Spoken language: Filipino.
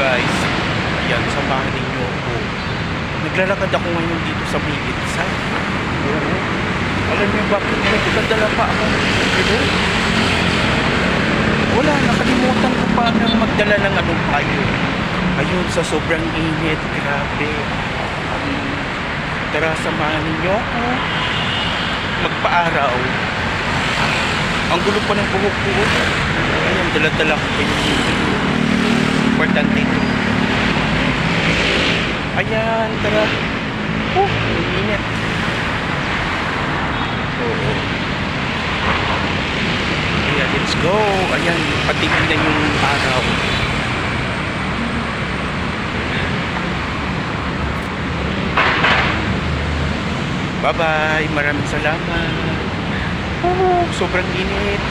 guys. Ayan, samahan ninyo ako. Naglalakad ako ngayon dito sa may Itza. Oo. Alam niyo bakit nagdadala pa ako ano? Wala, nakalimutan ko pa nang magdala ng anong payo. Ayun, sa sobrang init, grabe. Um, tara, samahan ninyo ako. Magpaaraw. Ang gulo pa ng buhok ko. Ayun, dala-dala ko pa yung importante ito. Ayan, tara. Oh, ang init. Oo. Ayan, let's go. Ayan, patigil na yung araw. Bye-bye. Maraming salamat. Oh, sobrang init.